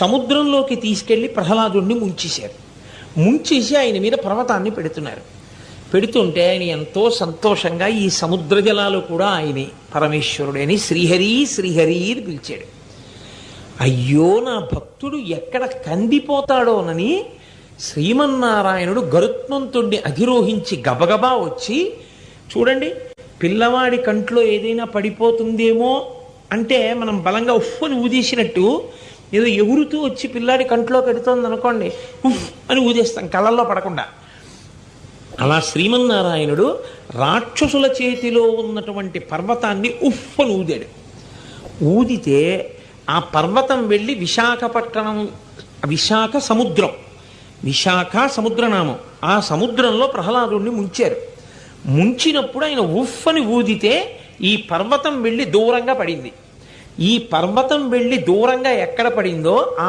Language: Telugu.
సముద్రంలోకి తీసుకెళ్ళి ప్రహ్లాదుడిని ముంచేశారు. ముంచేసి ఆయన మీద పర్వతాన్ని పెడుతున్నారు. పెడుతుంటే ఆయన ఎంతో సంతోషంగా ఈ సముద్ర జలాలు కూడా ఆయనే పరమేశ్వరుడు అని శ్రీహరి శ్రీహరి అని పిలిచాడు. అయ్యో నా భక్తుడు ఎక్కడ కందిపోతాడోనని శ్రీమన్నారాయణుడు గరుత్మంతుణ్ణి అధిరోహించి గబగబా వచ్చి చూడండి పిల్లవాడి కంట్లో ఏదైనా పడిపోతుందేమో అంటే మనం బలంగా ఉఫ్ అని ఊదేసినట్టు ఏదో ఎగురుతూ వచ్చి పిల్లాడి కంట్లో పెడుతోంది అనుకోండి ఉఫ్ అని ఊదేస్తాం కళ్ళల్లో పడకుండా. అలా శ్రీమన్నారాయణుడు రాక్షసుల చేతిలో ఉన్నటువంటి పర్వతాన్ని ఉఫ్ అని ఊదాడు. ఊదితే ఆ పర్వతం వెళ్ళి విశాఖపట్నం విశాఖ సముద్రం విశాఖ సముద్రనామం. ఆ సముద్రంలో ప్రహ్లాదుడిని ముంచారు. ముంచినప్పుడు ఆయన ఉఫ్ అని ఊదితే ఈ పర్వతం వెళ్ళి దూరంగా పడింది. ఈ పర్వతం వెళ్ళి దూరంగా ఎక్కడ పడిందో ఆ